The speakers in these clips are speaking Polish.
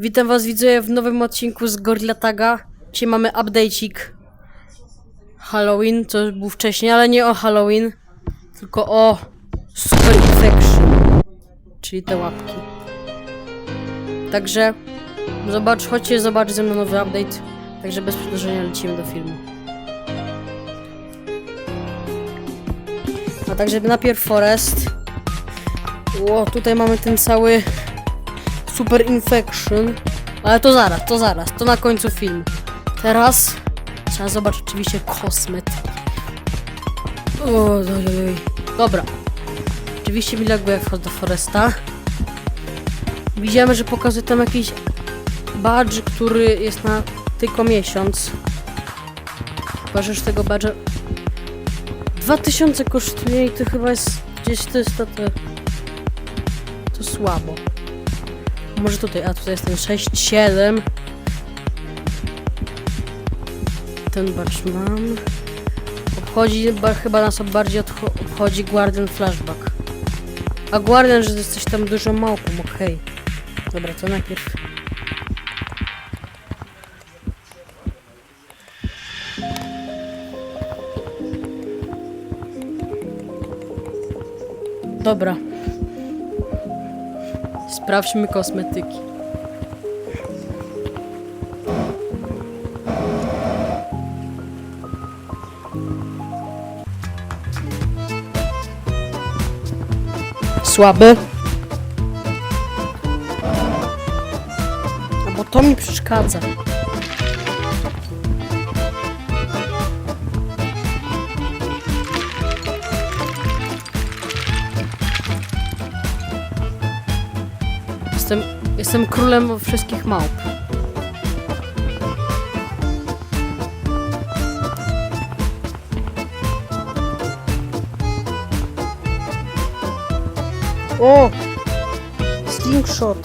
Witam was widzowie w nowym odcinku z Gorilla Taga. Dzisiaj mamy update'ik Halloween, co był wcześniej, ale nie o Halloween, tylko o Super Infection, czyli te łapki. Także zobacz, chodźcie zobaczyć ze mną nowy update. Także bez przedłużenia lecimy do filmu. A także najpierw Forest. Ło, tutaj mamy ten cały Super Infection. Ale to zaraz, to zaraz, to na końcu filmu. Teraz trzeba zobaczyć oczywiście kosmetyki. O, oj, oj, oj. Dobra. Oczywiście mi laguje jak wchodzę do Foresta. Widziałem, że pokazuje tam jakiś badge, który jest na tylko miesiąc. Już tego badge'a 2000 kosztuje i to chyba jest gdzieś to jest to, to, to słabo. Może tutaj, a tutaj jest ten 6, 7. Ten bacz mam. Obchodzi, ba, chyba nas bardziej obchodzi Guardian Flashback. A Guardian, że jesteś tam dużo małpą, okej. Dobra, to najpierw. Dobra. Sprawdźmy kosmetyki. Słaby. A bo to mi przeszkadza. Jestem, jestem królem wszystkich małp. O! Slingshot.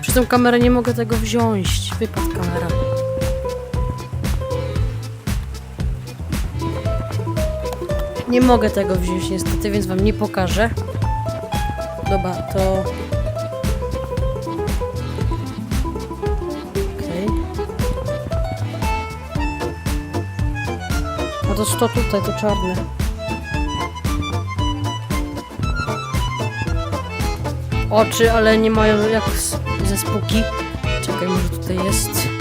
Przez tą kamerę nie mogę tego wziąć. Wypadł kamera. Nie mogę tego wziąć niestety, więc wam nie pokażę. Dobra, to... Okej. A to co tutaj, to czarne. Oczy, ale nie mają jak ze spuki. Czekaj, może tutaj jest.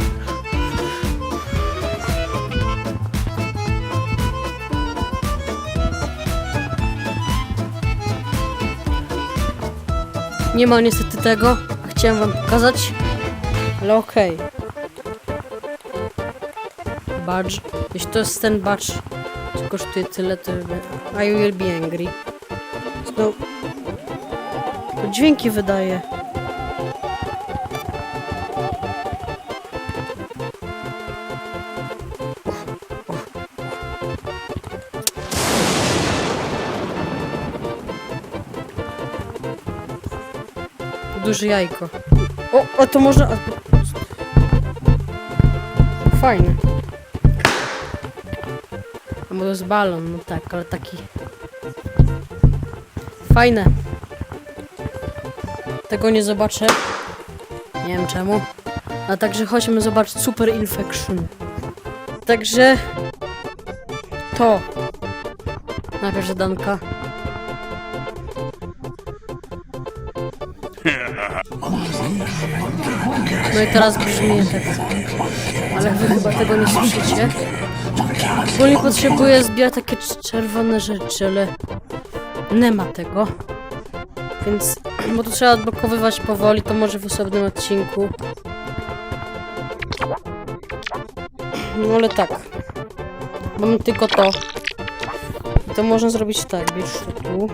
Nie ma niestety tego, chciałem wam pokazać, ale okej. Badge. Jeśli to jest ten badge, co kosztuje tyle, to I will be angry. No, to dźwięki wydaje. Duże jajko. O, a to można... Fajne. A bo to jest balon, no tak, ale taki... Fajne. Tego nie zobaczę. Nie wiem czemu. A także chodźmy zobaczyć Super Infection. Także... To. Najpierw zadanka. No i teraz brzmi tak. Ale wy chyba tego nie słyszycie. Bo nie potrzebuję zbierać takie cz- czerwone rzeczy, ale nie ma tego. Więc, bo to trzeba odblokowywać powoli, to może w osobnym odcinku. No ale tak. Mamy tylko to. I to można zrobić tak, bierz to tu.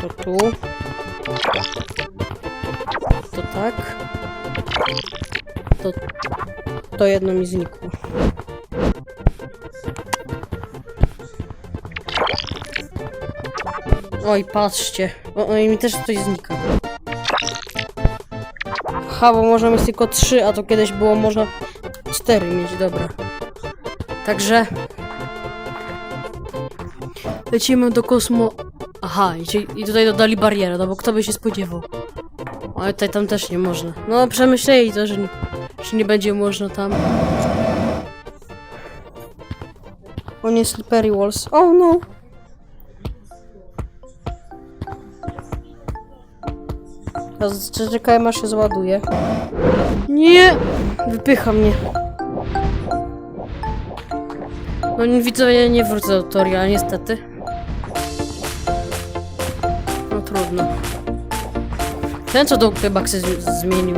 To tu. To tak. To, to jedno mi znikło. Oj, patrzcie. O, o, i mi też coś znika. Ha, bo można mieć tylko trzy, a to kiedyś było można cztery mieć, dobra. Także Lecimy do kosmo... Aha, i, i tutaj dodali barierę, no bo kto by się spodziewał. Ale tutaj tam też nie można. No, przemyśleli to, że nie, że nie będzie można tam. O nie, Slippery Walls. Oh no! Teraz czekaj, aż się zładuje. Nie! Wypycha mnie. No nie widzę, ja nie wrócę do Toria, niestety. Trudno. Ten co do chyba się zmienił.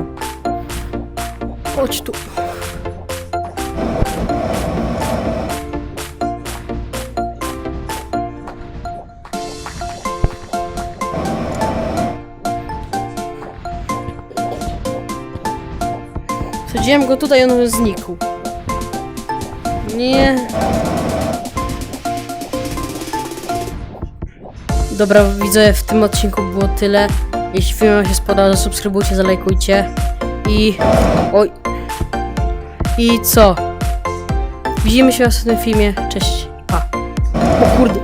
Chodź tu. Wsadziłem go tutaj, on znikł. Nie. Dobra, widzę, w tym odcinku było tyle. Jeśli film się spodobał, to subskrybujcie, zalajkujcie. I... Oj. I co? Widzimy się w następnym filmie. Cześć. Pa. O kurde.